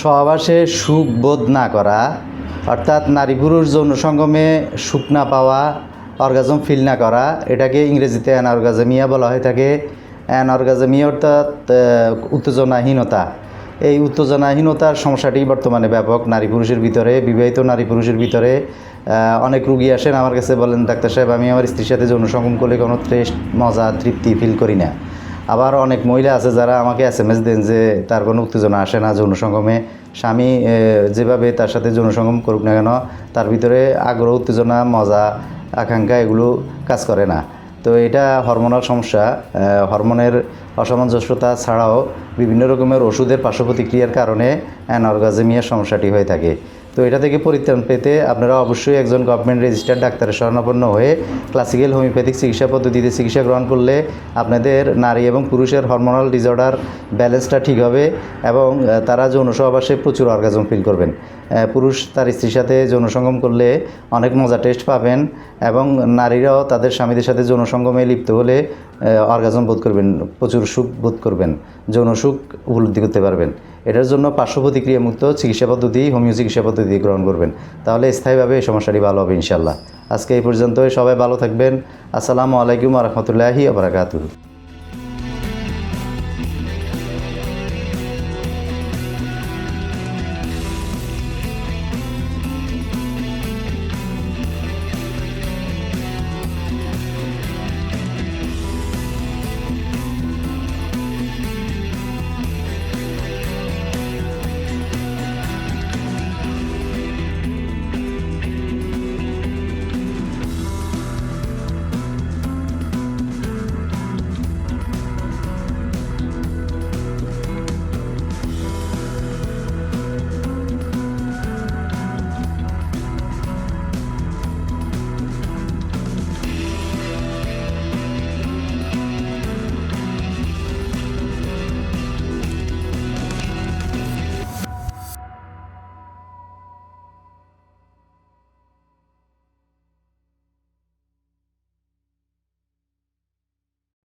সহবাসে সুখ বোধ না করা, অর্থাৎ নারী পুরুষ যৌন সঙ্গমে সুখ না পাওয়া, অর্গাজম ফিল না করা, এটাকে ইংরেজিতে অ্যানঅর্গাজমিয়া বলা হয়ে থাকে। অ্যানঅর্গাজমিয়া অর্থাৎ উত্তেজনাহীনতা। এই উত্তেজনাহীনতার সমস্যাটি বর্তমানে ব্যাপক নারী পুরুষের ভিতরে, বিবাহিত নারী পুরুষের ভিতরে অনেক রুগী আসেন। আমার কাছে বলেন, ডাক্তার সাহেব, আমি আমার স্ত্রীর সাথে যৌন সঙ্গম করলে কোনো টেস্ট মজা, তৃপ্তি ফিল করি না। আবার অনেক মহিলা আছে যারা আমাকে এস এম এস দেন যে তার কোনো উত্তেজনা আসে না যৌন সঙ্গমে স্বামী যেভাবে তার সাথে যৌন সঙ্গম করুক না কেন, তার ভিতরে আগ্রহ, উত্তেজনা, মজা, আকাঙ্ক্ষা এগুলো কাজ করে না। তো এটা হরমোনাল সমস্যা হরমোনের অসামঞ্জস্যতা ছাড়াও বিভিন্ন রকমের ওষুধের পার্শ্ব প্রতিক্রিয়ার কারণে অ্যানঅর্গাজেমিয়ার সমস্যাটি হয়ে থাকে। তো এটা থেকে পরিত্রাণ পেতে আপনারা অবশ্যই একজন গভর্নমেন্ট রেজিস্টার্ড ডাক্তারের শরণাপন্ন হয়ে ক্লাসিক্যাল হোমিওপ্যাথিক চিকিৎসা পদ্ধতিতে চিকিৎসা গ্রহণ করলে আপনাদের নারী এবং পুরুষের হরমোনাল ডিসঅর্ডার ব্যালেন্সটা ঠিক হবে এবং তারা যৌন সহবাসে প্রচুর অর্গাজম ফিল করবেন। পুরুষ তার স্ত্রীর সাথে যৌন সঙ্গম করলে অনেক মজা টেস্ট পাবেন এবং নারীরাও তাদের স্বামীদের সাথে যৌন সঙ্গমে লিপ্ত হলে অর্গাজম বোধ করবেন, প্রচুর সুখ বোধ করবেন যৌন সুখ উপলব্ধি করতে পারবেন। এটার জন্য পার্শ্ব প্রতিক্রিয়ামুক্ত চিকিৎসা পদ্ধতি, হোমিও চিকিৎসা পদ্ধতি গ্রহণ করবেন। তাহলে স্থায়ীভাবে এই সমস্যাটি ভালো হবে ইনশাল্লাহ আজকে এই পর্যন্ত সবাই ভালো থাকবেন। আসসালামু আলাইকুম রহমতুল্লাহি আবরাকাতুহ